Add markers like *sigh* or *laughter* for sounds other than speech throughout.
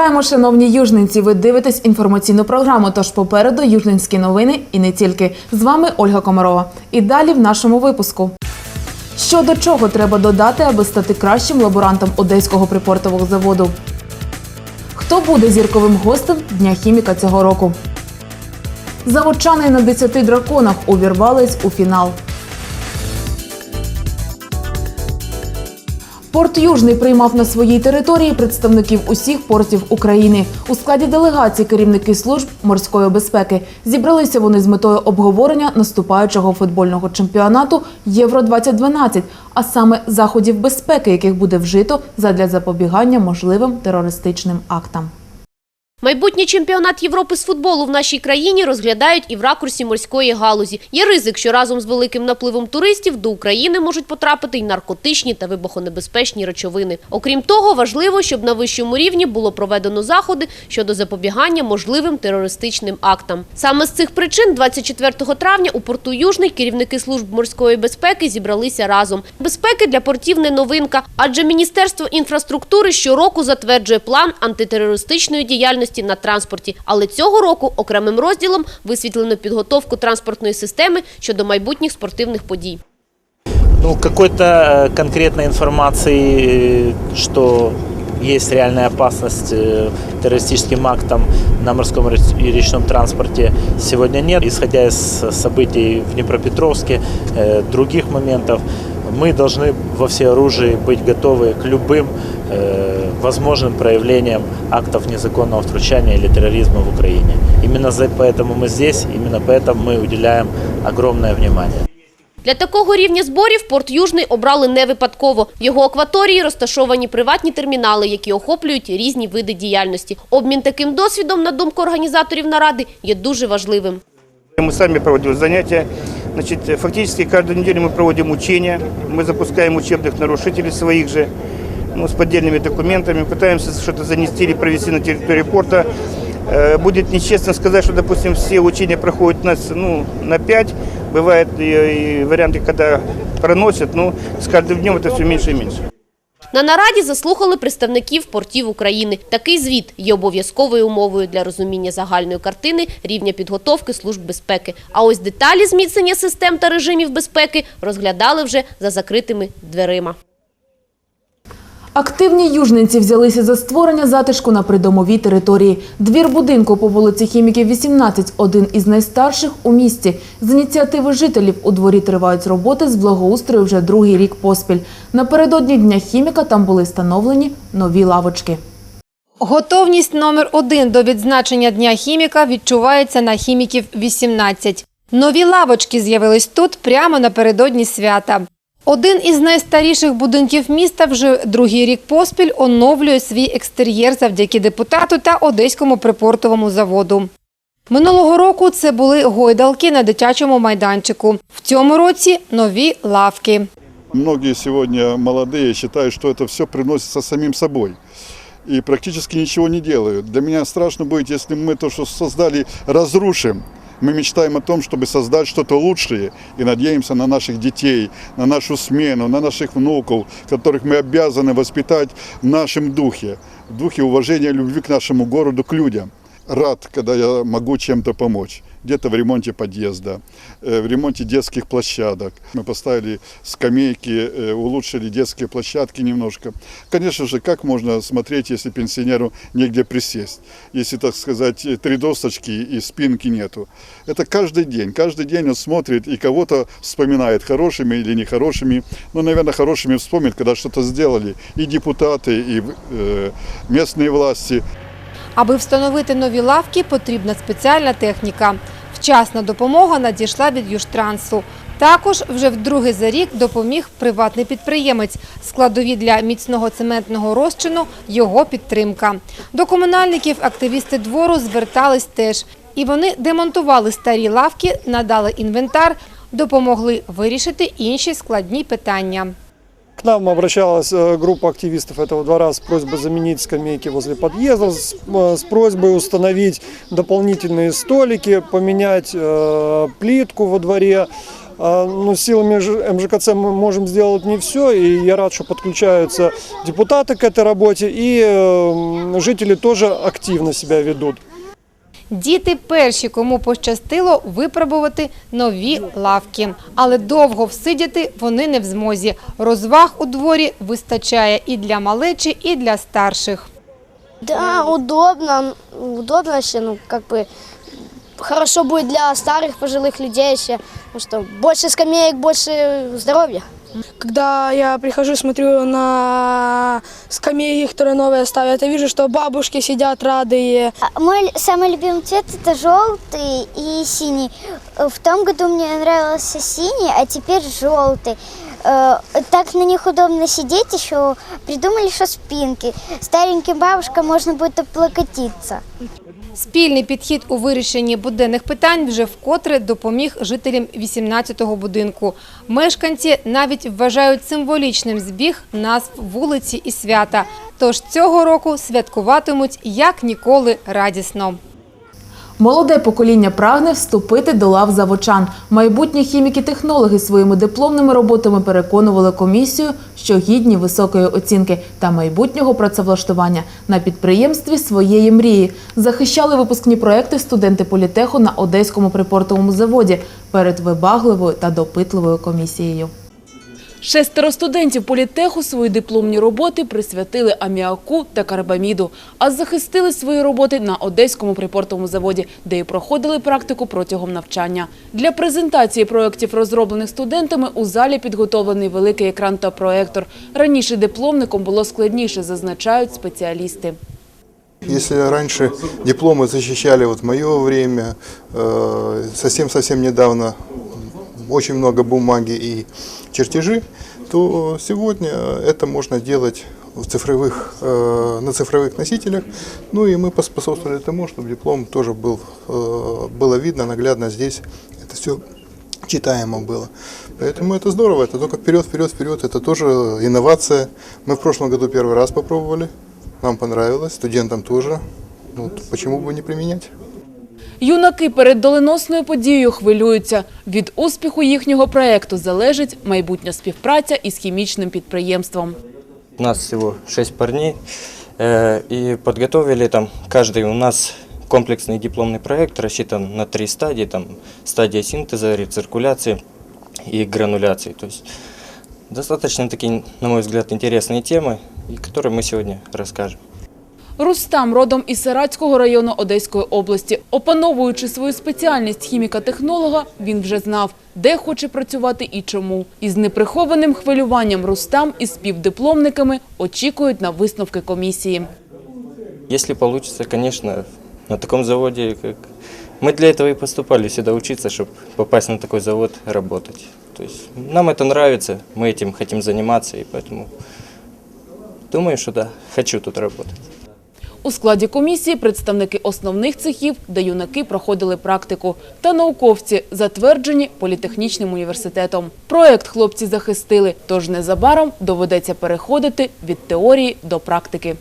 Вітаємо, шановні южненці! Ви дивитесь інформаційну програму. Тож попереду южненські новини і не тільки. З вами Ольга Комарова. І далі в нашому випуску. Що до чого треба додати, аби стати кращим лаборантом одеського припортового заводу? Хто буде зірковим гостем Дня хіміка цього року? Заводчани на 10 драконах увірвались у фінал. Порт Южний приймав на своїй території представників усіх портів України. У складі делегації керівники служб морської безпеки зібралися вони з метою обговорення наступаючого футбольного чемпіонату Євро 2012 а саме заходів безпеки, яких буде вжито задля запобігання можливим терористичним актам. Майбутній чемпіонат Європи з футболу в нашій країні розглядають і в ракурсі морської галузі. Є ризик, що разом з великим напливом туристів до України можуть потрапити й наркотичні та вибухонебезпечні речовини. Окрім того, важливо, щоб на вищому рівні було проведено заходи щодо запобігання можливим терористичним актам. Саме з цих причин 24 травня у порту Южний керівники служб морської безпеки зібралися разом. Безпеки для портів не новинка, адже Міністерство інфраструктури щороку затверджує план антитерористичної діяльності на транспорті. Але цього року окремим розділом висвітлено підготовку транспортної системи щодо майбутніх спортивних подій. Ну, какой-то э, конкретной информации, э, что есть реальная опасность э, террористическим актам на морском рес- и речном транспорте сегодня нет. Исходя из событий в Днепропетровске, э, других моментов, мы должны во всеоружии быть готовы к любым э, возможным проявлениям актов незаконного втручания или терроризма в Украине. Именно за поэтому мы здесь, именно поэтому мы уделяем огромное внимание. Для такого рівня зборів порт Южний обрали не випадково. В його акваторії розташовані приватні термінали, які охоплюють різні види діяльності. Обмін таким досвідом, на думку організаторів наради, є дуже важливим. Мы сами проводим занятия. Значит, фактически каждую неделю мы проводим учения. Мы запускаем учебных нарушителей своих же ну, с поддельными документами. Пытаемся что-то занести или провести на территории порта. Э, Будет нечестно сказать, что, допустим, все учения проходят у нас ну, на 5. Бывают и, и варианты, когда проносят, но с каждым днем это все меньше и меньше. На нараді заслухали представників портів України. Такий звіт є обов'язковою умовою для розуміння загальної картини рівня підготовки служб безпеки. А ось деталі зміцнення систем та режимів безпеки розглядали вже за закритими дверима. Активні южненці взялися за створення затишку на придомовій території. Двір будинку по вулиці Хіміків, 18 – один із найстарших у місті. З ініціативи жителів у дворі тривають роботи з благоустрою вже другий рік поспіль. Напередодні Дня хіміка там були встановлені нові лавочки. Готовність номер один до відзначення Дня хіміка відчувається на хіміків 18. Нові лавочки з'явились тут прямо напередодні свята. Один із найстаріших будинків міста вже другий рік поспіль оновлює свій екстер'єр завдяки депутату та одеському припортовому заводу. Минулого року це були гойдалки на дитячому майданчику. В цьому році нові лавки. Многие сегодня молодые считают, что это все приносится самим собой. И практически ничего не делают. Для меня страшно будет, если мы то, что создали, разрушим. Мы мечтаем о том, чтобы создать что-то лучшее и надеемся на наших детей, на нашу смену, на наших внуков, которых мы обязаны воспитать в нашем духе, в духе уважения, любви к нашему городу, к людям. Рад, когда я могу чем-то помочь. Где-то в ремонте подъезда, э, в ремонте детских площадок. Мы поставили скамейки, э, улучшили детские площадки немножко. Конечно же, как можно смотреть, если пенсионеру негде присесть? Если, так сказать, три досточки и спинки нету. Это каждый день. Каждый день он смотрит и кого-то вспоминает хорошими или нехорошими. Ну, наверное, хорошими вспомнит, когда что-то сделали и депутаты, и э, местные власти. Аби встановити нові лавки, потрібна спеціальна техніка. Вчасна допомога надійшла від Южтрансу. Також вже вдруге за рік допоміг приватний підприємець. Складові для міцного цементного розчину – його підтримка. До комунальників активісти двору звертались теж. І вони демонтували старі лавки, надали інвентар, допомогли вирішити інші складні питання. К нам обращалась э, группа активистов этого двора с просьбой заменить скамейки возле подъезда, с, э, с просьбой установить дополнительные столики, поменять э, плитку во дворе, А, Но силами Ж- МЖКЦ мы можем сделать не все, и я рад, что подключаются депутаты к этой работе, и э, жители тоже активно себя ведут. Діти перші, кому пощастило випробувати нові лавки. Але довго всидіти вони не в змозі. Розваг у дворі вистачає і для малечі, і для старших. Да, удобно, удобно вообще, ну, как бы, хорошо будет для старых, пожилых людей еще, потому что больше скамеек, больше здоровья. Когда я прихожу, смотрю на скамейки, которые новые ставят, я вижу, что бабушки сидят радые. А Мой самый любимый цвет это желтый и синий. Э, В том году мне нравился синий, а теперь желтый. Э, Так на них удобно сидеть еще. Придумали, что спинки. Стареньким бабушкам можно будет облокотиться. Спільний підхід у вирішенні буденних питань вже вкотре допоміг жителям 18-го будинку. Мешканці навіть вважають символічним збіг назв вулиці і свята. Тож цього року святкуватимуть як ніколи радісно. Молоде покоління прагне вступити до лав заводчан. Майбутні хіміки-технологи своїми дипломними роботами переконували комісію, що гідні високої оцінки та майбутнього працевлаштування на підприємстві своєї мрії. Захищали випускні проекти студенти політеху на одеському припортовому заводі перед вибагливою та допитливою комісією. Шестеро студентів політеху свої дипломні роботи присвятили аміаку та карбаміду, а захистили свої роботи на одеському припортовому заводі, де і проходили практику протягом навчання. Для презентації проєктів, розроблених студентами, у залі підготовлений великий екран та проектор. Раніше дипломником було складніше, зазначають спеціалісти. Если раньше дипломы защищали вот в мое время, э, совсем-совсем недавно очень много бумаги и чертежи, то сегодня это можно делать в цифровых, э, на цифровых носителях. Ну и мы поспособствовали тому, чтобы диплом тоже был, э, было видно наглядно здесь. Это все читаемо было. Поэтому это здорово, это только вперед, вперед, вперед. Это тоже инновация. Мы в прошлом году первый раз попробовали, нам понравилось, студентам тоже. Вот, почему бы не применять? Юнаки перед доленосною подією хвилюються. Від успіху їхнього проекту залежить майбутня співпраця із хімічним підприємством. У нас всего шесть парней, э, и подготовили там каждый у нас комплексный дипломный проект рассчитан на три стадии, там стадия синтеза, рециркуляции и грануляции. То есть достаточно такие, на мой взгляд, интересные темы, и которые мы сегодня расскажем. Рустам родом із Саратського району Одеської області. Опановуючи свою спеціальність хіміка-технолога, він вже знав, де хоче працювати і чому. Із неприхованим хвилюванням Рустам із співдипломниками очікують на висновки комісії. Если получится, конечно, на таком заводе, как мы для этого и поступали сюда учиться, чтобы попасть на такой завод, работать. То есть нам это нравится, мы этим хотим заниматься, и поэтому думаю, что да, хочу тут работать. У складі комісії представники основних цехів, де юнаки проходили практику, та науковці, затверджені політехнічним університетом. Проект хлопці захистили, тож незабаром доведеться переходити від теорії до практики.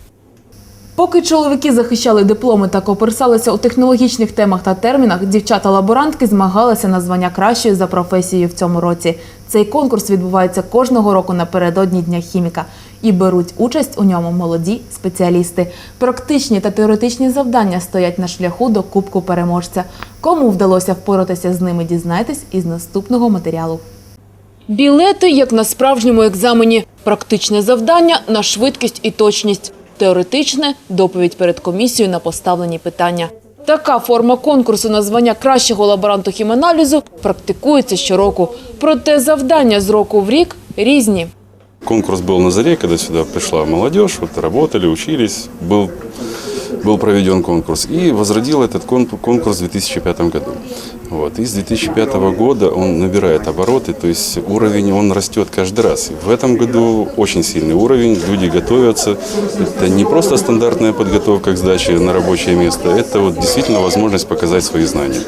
Поки чоловіки захищали дипломи та коперсалися у технологічних темах та термінах, дівчата-лаборантки змагалися на звання кращої за професією в цьому році. Цей конкурс відбувається кожного року напередодні Дня хіміка. І беруть участь у ньому молоді спеціалісти. Практичні та теоретичні завдання стоять на шляху до кубку переможця. Кому вдалося впоратися з ними, дізнайтесь із наступного матеріалу. Білети як на справжньому екзамені. Практичне завдання на швидкість і точність Теоретичне доповідь перед комісією на поставлені питання. Така форма конкурсу на звання кращого лаборанту хіманалізу практикується щороку. Проте завдання з року в рік різні. Конкурс был на заре, когда сюда пришла молодежь, вот работали, учились, был, был проведен конкурс. И возродил этот кон- конкурс в 2005 году. Вот. И с 2005 года он набирает обороты, то есть уровень он растет каждый раз. И в этом году очень сильный уровень, люди готовятся. Это не просто стандартная подготовка к сдаче на рабочее место, это вот действительно возможность показать свои знания.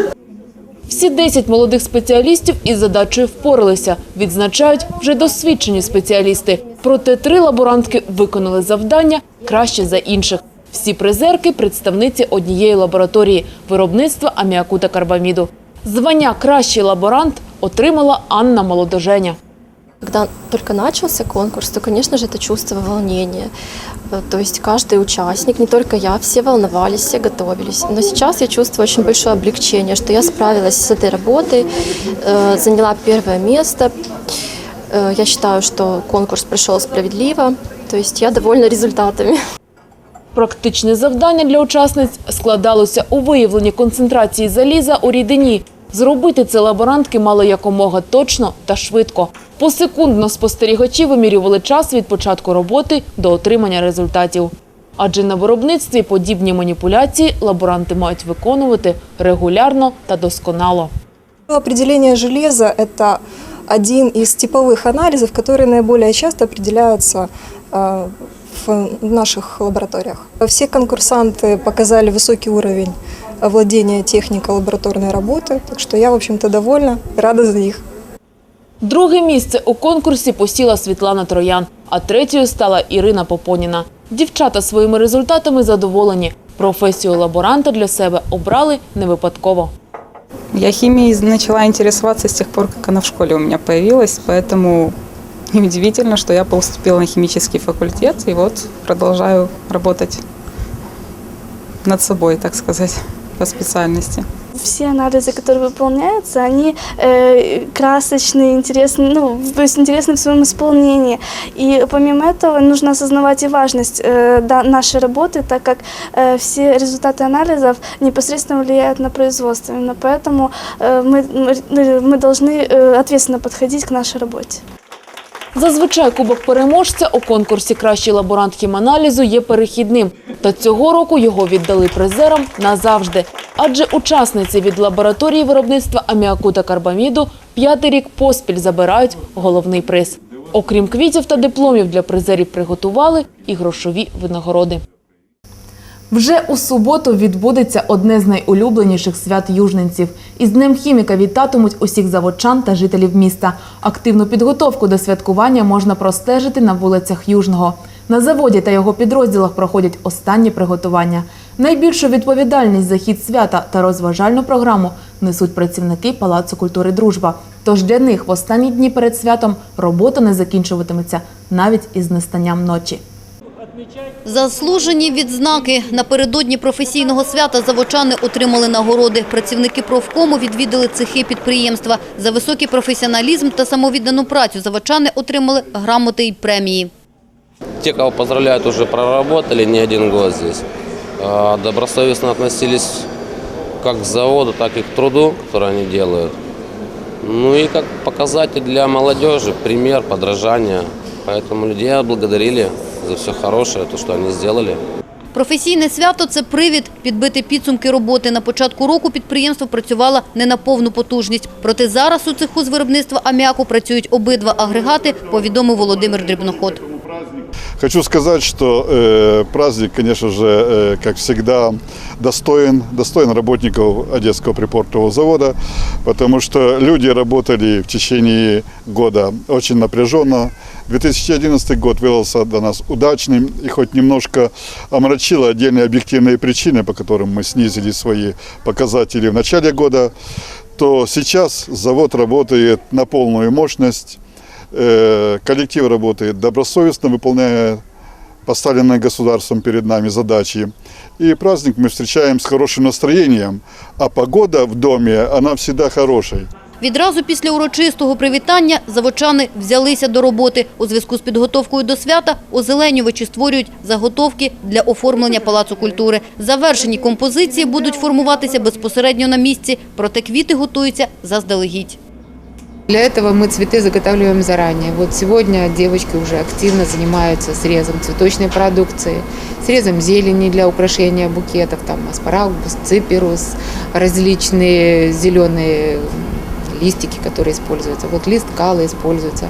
Всі 10 молодих спеціалістів із задачею впоралися. Відзначають вже досвідчені спеціалісти. Проте три лаборантки виконали завдання краще за інших. Всі призерки – представниці однієї лабораторії – виробництва аміаку та карбаміду. Звання «Кращий лаборант» отримала Анна Молодоженя. Когда только начался конкурс, то, конечно же, это чувство волнения. Э, То есть каждый участник, не только я, все волновались, все готовились. Но сейчас я чувствую очень большое облегчение, что я справилась с этой работой, э, заняла первое место. Э, Я считаю, что конкурс прошел справедливо, то есть я довольна результатами. *laughs* Практичне завдання для учасниць складалося у виявленні концентрації заліза у рідині. Зробити це лаборантки мали якомога точно та швидко. Посекундно спостерігачі вимірювали час від початку роботи до отримання результатів. Адже на виробництві подібні маніпуляції лаборанти мають виконувати регулярно та досконало. Определение железа – это один из типовых анализов, которые наиболее часто определяются э, в наших лабораториях. Все конкурсанты показали высокий уровень владения техникой лабораторной работы, так что я, в общем-то, довольна и рада за них. Друге місце у конкурсі посіла Світлана Троян, а третьою стала Ірина Попоніна. Дівчата своїми результатами задоволені. Професію лаборанта для себе обрали не випадково. Я химией начала интересоваться с тех пор, как она в школе у меня появилась, поэтому *laughs* неудивительно, что я поступила на химический факультет и вот продолжаю работать над собой, так сказать, по специальности Все анализы, которые выполняются, они э, красочные, интересные, ну, то есть интересны в своем исполнении. И помимо этого нужно осознавать и важность э, да, нашей работы, так как э, все результаты анализов непосредственно влияют на производство. Именно поэтому э, мы, мы, мы должны э, ответственно подходить к нашей работе. Зазвичай кубок переможця у конкурсі «Кращий лаборант хіманалізу» є перехідним. Та цього року його віддали призерам назавжди. Адже учасниці від лабораторії виробництва аміаку та карбаміду п'ятий рік поспіль забирають головний приз. Окрім квітів та дипломів для призерів приготували і грошові винагороди. Вже у суботу відбудеться одне з найулюбленіших свят южненців. Із Днем хіміка вітатимуть усіх заводчан та жителів міста. Активну підготовку до святкування можна простежити на вулицях Южного. На заводі та його підрозділах проходять останні приготування. Найбільшу відповідальність за хід свята та розважальну програму несуть працівники Палацу культури Дружба. Тож для них в останні дні перед святом робота не закінчуватиметься навіть із настанням ночі. Заслужені відзнаки напередодні професійного свята заводчани отримали нагороди. Працівники профкому відвідали цехи підприємства. За високий професіоналізм та самовіддану працю заводчани отримали грамоти й премії. Те, кого поздравляют, уже проработали не один год здесь. А, Добросовестно относились как к заводу, так и к труду, который они делают. Ну и как показатель для молодежи, пример, подражание. Поэтому людей отблагодарили за все хорошее, то, что они сделали. Професійне свято – це привід підбити підсумки роботи. На початку року підприємство працювало не на повну потужність. Проте зараз у цеху з виробництва аміаку працюють обидва агрегати, повідомив Володимир Дрібноход. Хочу сказать, что э, праздник, конечно же, э, как всегда, достоин, достоин работников Одесского припортового завода, потому что люди работали в течение года очень напряженно. 2011 год выдался для нас удачным и хоть немножко омрачило отдельные объективные причины, по которым мы снизили свои показатели в начале года, то сейчас завод работает на полную мощность. Э, Коллектив работает добросовестно, выполняя поставленные государством перед нами задачи. И праздник мы встречаем с хорошим настроением, а погода в доме, она всегда хорошей. Відразу після урочистого привітання заводчани взялися до роботи. У зв'язку з підготовкою до свята озеленювачі створюють заготовки для оформлення Палацу культури. Завершені композиції будуть формуватися безпосередньо на місці, проте квіти готуються заздалегідь. Для этого мы цветы заготавливаем заранее. Вот сегодня девочки уже активно занимаются срезом цветочной продукции, срезом зелени для украшения букетов, там аспарагус, циперус, различные зеленые листики, которые используются. Вот лист кала используется.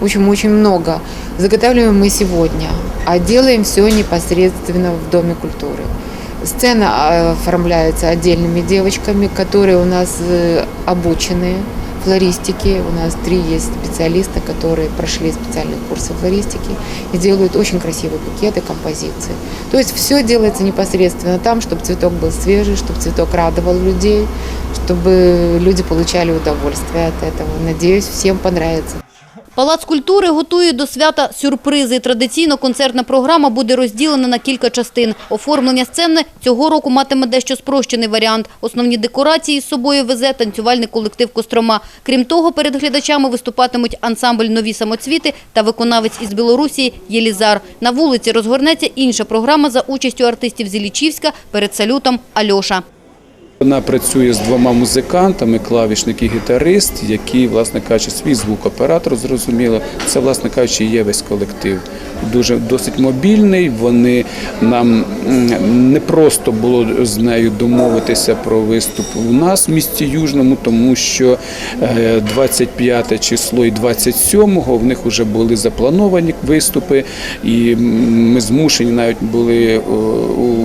В общем, очень много. Заготавливаем мы сегодня, а делаем все непосредственно в Доме культуры. Сцена э, оформляется отдельными девочками, которые у нас э, обучены флористики. У нас три есть специалиста, которые прошли специальные курсы флористики и делают очень красивые букеты, композиции. То есть все делается непосредственно там, чтобы цветок был свежий, чтобы цветок радовал людей, чтобы люди получали удовольствие от этого. Надеюсь, всем понравится. Палац культури готує до свята сюрпризи. Традиційно концертна програма буде розділена на кілька частин. Оформлення сцени цього року матиме дещо спрощений варіант. Основні декорації з собою везе танцювальний колектив «Кострома». Крім того, перед глядачами виступатимуть ансамбль «Нові самоцвіти» та виконавець із Білорусі Єлізар. На вулиці розгорнеться інша програма за участю артистів з Іллічівська перед салютом «Альоша». Вона працює з двома музикантами, клавішник і гітарист, які, власне кажучи, свій звукоператор зрозуміло. Це, власне кажучи, є весь колектив. Дуже досить мобільний. Вони нам не просто було з нею домовитися про виступ у нас в місті Южному, тому що е, 25 число і 27-го в них вже були заплановані виступи, і ми змушені навіть були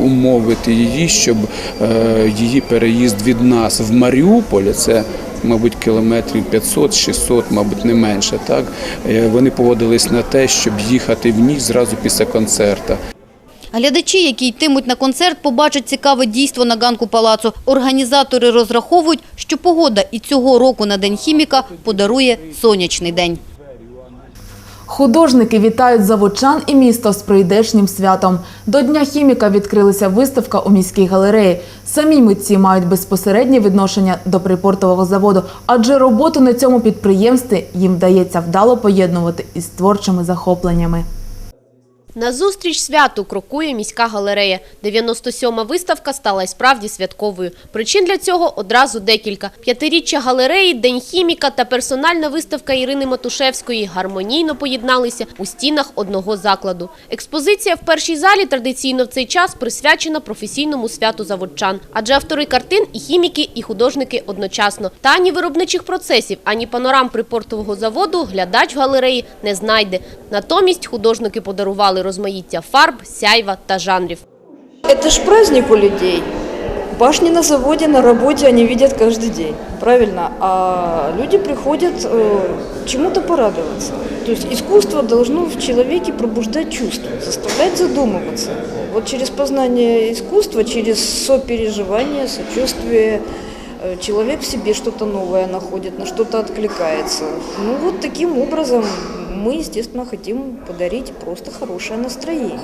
умовити її, щоб е, її переїзд від нас в Маріуполь, це Мабуть, кілометрів 500-600, мабуть, не менше. Так Е, вони погодились на те, щоб їхати в ніч зразу після концерту. Глядачі, які йтимуть на концерт, побачать цікаве дійство на ганку палацу. Організатори розраховують, що погода і цього року на День хіміка подарує сонячний день. Художники вітають заводчан і місто з прийдешнім святом. До Дня хіміка відкрилася виставка у міській галереї. Самі митці мають безпосереднє відношення до припортового заводу, адже роботу на цьому підприємстві їм вдається вдало поєднувати із творчими захопленнями. На зустріч святу крокує міська галерея. 97-ма виставка стала й справді святковою. Причин для цього одразу декілька. П'ятиріччя галереї, День хіміка та персональна виставка Ірини Матушевської гармонійно поєдналися у стінах одного закладу. Експозиція в першій залі традиційно в цей час присвячена професійному святу заводчан. Адже автори картин і хіміки, і художники одночасно. Та ані виробничих процесів, ані панорам припортового заводу глядач в галереї не знайде. Натомість художники подарували розмаїття фарб, сяйва та жанрів. Это ж праздник у людей. Башни на заводе, на работе они видят каждый день, правильно? А люди приходят э, чему-то порадоваться. То есть искусство должно в человеке пробуждать чувства, заставлять задумываться. Вот через познание искусства, через сопереживание, сочувствие, э, человек в себе что-то новое находит, на что-то откликается. Ну вот таким образом мы, естественно, хотим подарить просто хорошее настроение.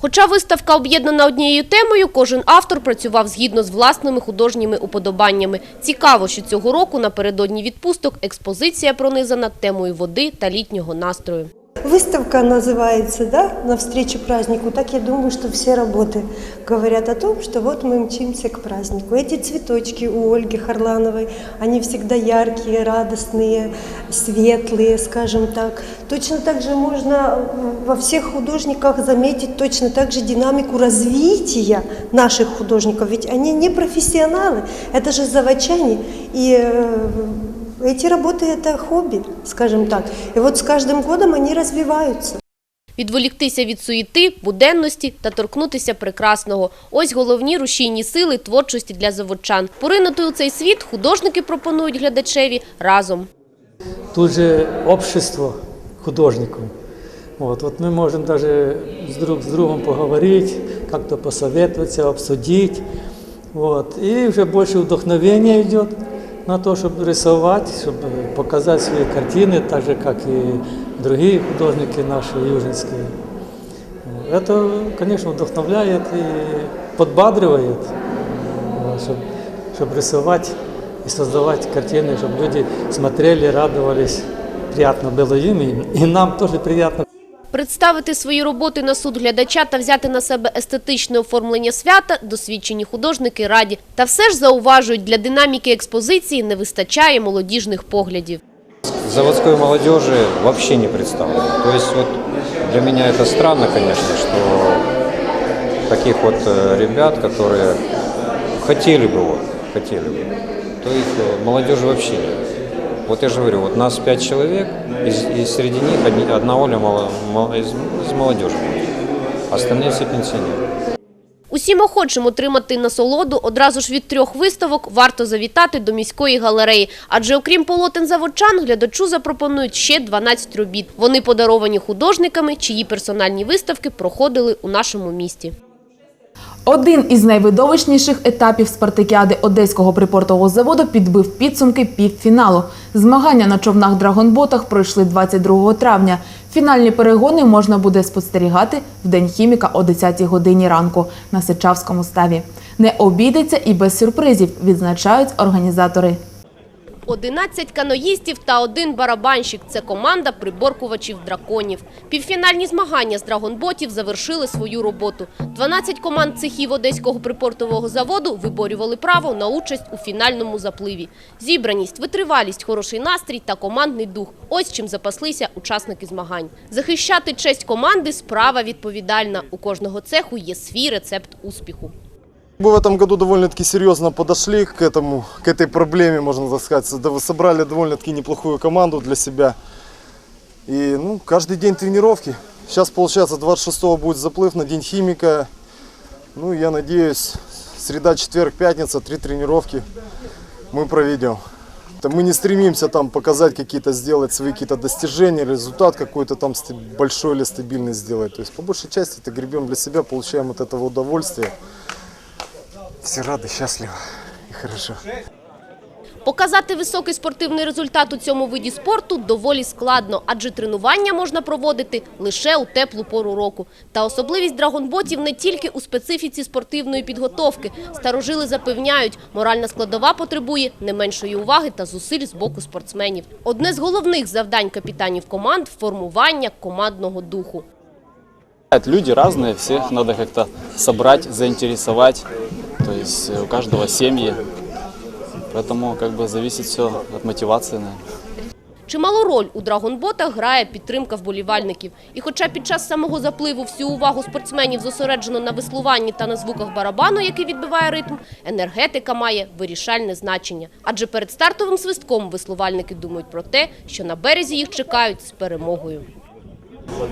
Хоча виставка об'єднана однією темою, кожен автор працював згідно з власними художніми уподобаннями. Цікаво, що цього року напередодні відпусток експозиція пронизана темою води та літнього настрою. Выставка называется, да, навстречу празднику. Так я думаю, что все работы говорят о том, что вот мы мчимся к празднику. Эти цветочки у Ольги Харлановой, они всегда яркие, радостные, светлые, скажем так. Точно так же можно во всех художниках заметить точно так же динамику развития наших художников. Ведь они не профессионалы, это же заводчане. И э, эти работы – это хобби, скажем так. И вот с каждым годом они развиваются. Відволіктися від суєти, буденності та торкнутися прекрасного. Ось головні рушійні сили творчості для заводчан. Поринути у цей світ художники пропонують глядачеві разом. Тут же общество художников. Вот, вот мы можем даже с друг с другом поговорить, как-то посоветоваться, обсудить. Вот. И уже больше вдохновения идет на то, чтобы рисовать, чтобы показать свои картины, так же, как и другие художники наши южинские. Это, конечно, вдохновляет и подбадривает, чтобы, чтобы рисовать и создавать картины, чтобы люди смотрели, радовались. Приятно было им, и- и нам тоже приятно. Представити свої роботи на суд глядача та взяти на себе естетичне оформлення свята досвідчені художники раді. Та все ж зауважують, для динаміки експозиції не вистачає молодіжних поглядів. заводской молодежи вообще не представлено. То есть вот для меня это странно, конечно, что таких вот э, ребят, которые хотели бы вот, хотели бы, то их э, молодежи вообще нет. Вот я же говорю, вот нас пять человек, из, и среди них одни- одна Оля мало- мало- из, из молодежи, остальные все пенсионеры. Усім охочим отримати насолоду одразу ж від трьох виставок варто завітати до міської галереї. Адже окрім полотен заводчан, глядачу запропонують ще 12 робіт. Вони подаровані художниками, чиї персональні виставки проходили у нашому місті. Один із найвидовищніших етапів спартакіади Одеського припортового заводу підбив підсумки півфіналу. Змагання на човнах Драгонботах пройшли 22 травня. Фінальні перегони можна буде спостерігати в День хіміка о 10 годині ранку на Сичавському ставі. Не обійдеться і без сюрпризів, відзначають організатори. 11 каноїстів та один барабанщик – це команда приборкувачів драконів. Півфінальні змагання з драгонботів завершили свою роботу. 12 команд цехів Одеського припортового заводу виборювали право на участь у фінальному запливі. Зібраність, витривалість, хороший настрій та командний дух – ось чим запаслися учасники змагань. Захищати честь команди – справа відповідальна. У кожного цеху є свій рецепт успіху. Мы в этом году довольно-таки серьезно подошли к этому, к этой проблеме, можно так сказать. Собрали довольно-таки неплохую команду для себя. И ну, каждый день тренировки. Сейчас, получается, 26-го будет заплыв на День химика. Ну, я надеюсь, среда, четверг, пятница, три тренировки мы проведем. Это Мы не стремимся там показать какие-то, сделать свои какие-то достижения, результат какой-то там большой или стабильный сделать. То есть, по большей части, это гребем для себя, получаем от этого удовольствие. Все рады, счастливы и хорошо. Показати високий спортивний результат у цьому виді спорту доволі складно, адже тренування можна проводити лише у теплу пору року. Та особливість драгонботів не тільки у специфіці спортивної підготовки. Старожили запевняють, моральна складова потребує не меншої уваги та зусиль з боку спортсменів. Одне з головних завдань капітанів команд – формування командного духу. Люди разные, всех надо как-то собрать, заинтересовать. То есть э, у каждого семьи. Поэтому как бы зависит все от мотивации, наверное. Чималу роль у драгонботах грає підтримка вболівальників. І хоча під час самого запливу всю увагу спортсменів зосереджено на веслуванні та на звуках барабану, який відбиває ритм, енергетика має вирішальне значення. Адже перед стартовим свистком веслувальники думають про те, що на березі їх чекають з перемогою.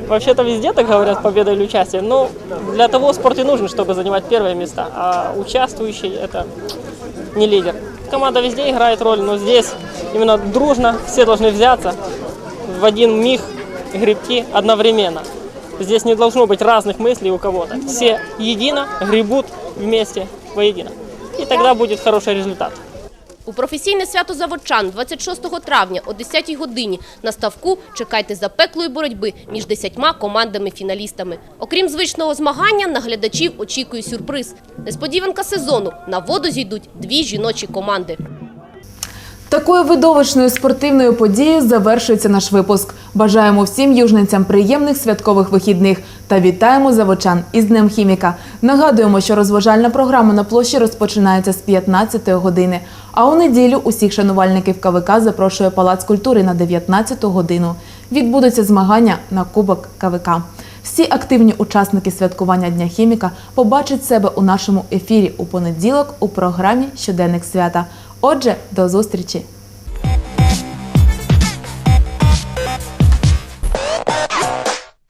Вообще-то везде так говорят победа или участие, но для того спорт и нужен, чтобы занимать первые места, а участвующий это не лидер. Команда везде играет роль, но здесь именно дружно все должны взяться в один миг гребти одновременно. Здесь не должно быть разных мыслей у кого-то. Все едино гребут вместе воедино. И тогда будет хороший результат. У професійне свято заводчан 26 травня о 10 годині на ставку чекайте запеклої боротьби між десятьма командами-фіналістами. Окрім звичного змагання, на глядачів очікує сюрприз. Несподіванка сезону – на воду зійдуть дві жіночі команди. Такою видовищною спортивною подією завершується наш випуск. Бажаємо всім южненцям приємних святкових вихідних та вітаємо заводчан із Днем хіміка. Нагадуємо, що розважальна програма на площі розпочинається з 15 години. А у неділю усіх шанувальників КВК запрошує Палац культури на 19 годину. Відбудуться змагання на Кубок КВК. Всі активні учасники святкування Дня хіміка побачать себе у нашому ефірі у понеділок у програмі Щоденник свята. Отже, до зустрічі!